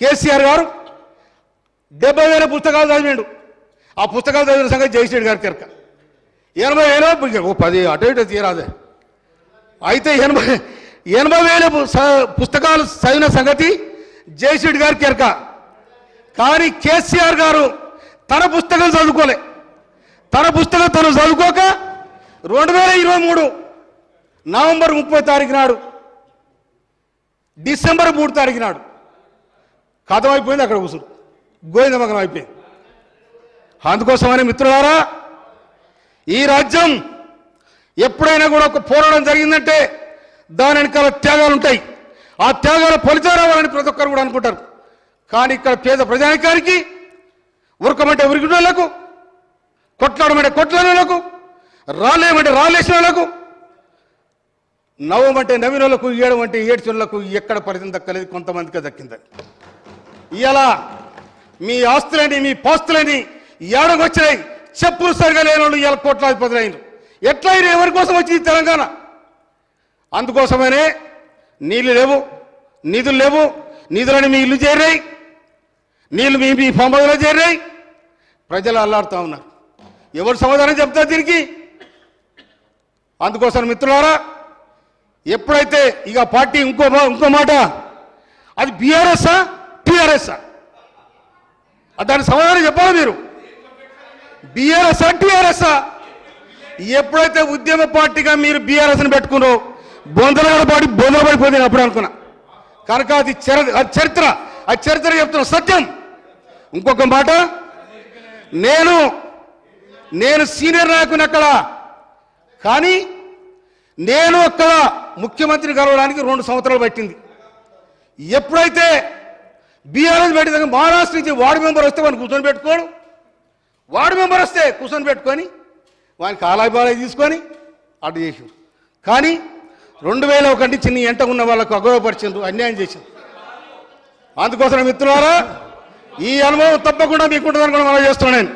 కేసీఆర్ గారు డెబ్బై వేల పుస్తకాలు చదివిండు. ఆ పుస్తకాలు చదివిన సంగతి జయశ్రెడ్డి గారి తెరక. ఎనభై వేలు పది అటు ఇటు తీరాదే అయితే ఎనభై ఎనభై వేల స- పుస్తకాలు చదివిన సంగతి జయశ్రెడ్డి గారి కెరక కానీ కేసీఆర్ గారు తన పుస్తకం చదువుకోలే. తన పుస్తకం తను చదువుకోక రెండు వేల ఇరవై మూడు నవంబర్ ముప్పై తారీఖు నాడు డిసెంబర్ మూడు తారీఖు నాడు ఖాతం అయిపోయింది అక్కడ కూసురు గోవింద మగనం అయిపోయింది. అందుకోసమని మిత్రులారా ఈ రాజ్యం ఎప్పుడైనా కూడా ఒక పోరాటం జరిగిందంటే దాని వెనకాల త్యాగాలు ఉంటాయి. ఆ త్యాగాల ఫలితం రావాలని ప్రతి ఒక్కరు కూడా అనుకుంటారు. కానీ ఇక్కడ పేద ప్రజానికానికి ఉరకమంటే ఉరికినోళ్ళకు కొట్లాడమంటే కొట్లాడేలకు రాలేమంటే రాలేసిన వాళ్ళకు నవ్వమంటే నవ్వినోళ్ళకు ఏడమంటే ఏడ్చినోళ్ళకు ఎక్కడ ఫలితం దక్కలేదు కొంతమందికి దక్కింది. ఇలా మీ ఆస్తులని మీ పాస్తులని ఏడకొచ్చినాయి. చెప్పులు సరిగా లేని వాళ్ళు ఇలా కోట్లాధిపతులు అయినారు. ఎట్లా ఎవరి కోసం వచ్చింది తెలంగాణ? అందుకోసమనే నీళ్ళు లేవు నిధులు లేవు నిధులని మీ ఇల్లు చేరాయి నీళ్ళు మీ మీ పంపదలో చేరాయి ప్రజలు అల్లాడుతూ ఉన్నారు. ఎవరు సమాధానం చెప్తారు దీనికి? అందుకోసం మిత్రులారా ఎప్పుడైతే ఇక పార్టీ ఇంకో మా- ఇంకో మాట? అది బీఆర్ఎస్ఆ టిఆర్ఎస్ దాని సమాధానం చెప్పాలి మీరు? బీఆర్ఎస్ఆ టీఆర్ఎస్ఆ ఎప్పుడైతే ఉద్యమ పార్టీగా మీరు బీఆర్ఎస్ని పెట్టుకున్నారో బొందలగడ పాడి బొందల పడిపోయింది అప్పుడు అనుకున్నా. కనుక అది చర చరిత్ర. ఆ చరిత్ర చెప్తున్నా. సత్యం. ఇంకొక మాట. నేను నేను సీనియర్ నాయకుని అక్కడ. కానీ నేను అక్కడ ముఖ్యమంత్రిని కలవడానికి రెండు సంవత్సరాలు పట్టింది. ఎప్పుడైతే బీఆర్ఎస్ పెట్టిన మహారాష్ట్ర నుంచి వార్డు మెంబర్ వస్తే వాడిని కూర్చొని పెట్టుకోడు వార్డు మెంబర్ వస్తే కూర్చొని పెట్టుకొని వానికి కాలాయి బాలాయి తీసుకొని అడ్డు చేసారు. కానీ రెండు వేల ఒకటి చిన్న ఎంట ఉన్న వాళ్ళకు అగౌరవపరిచిండ్రు అన్యాయం చేసిండ్రు. అందుకోసం మిత్రులారా ఈ అనుభవం తప్పకుండా మీకుంటుందని కూడా మనం చేస్తున్నాను నేను.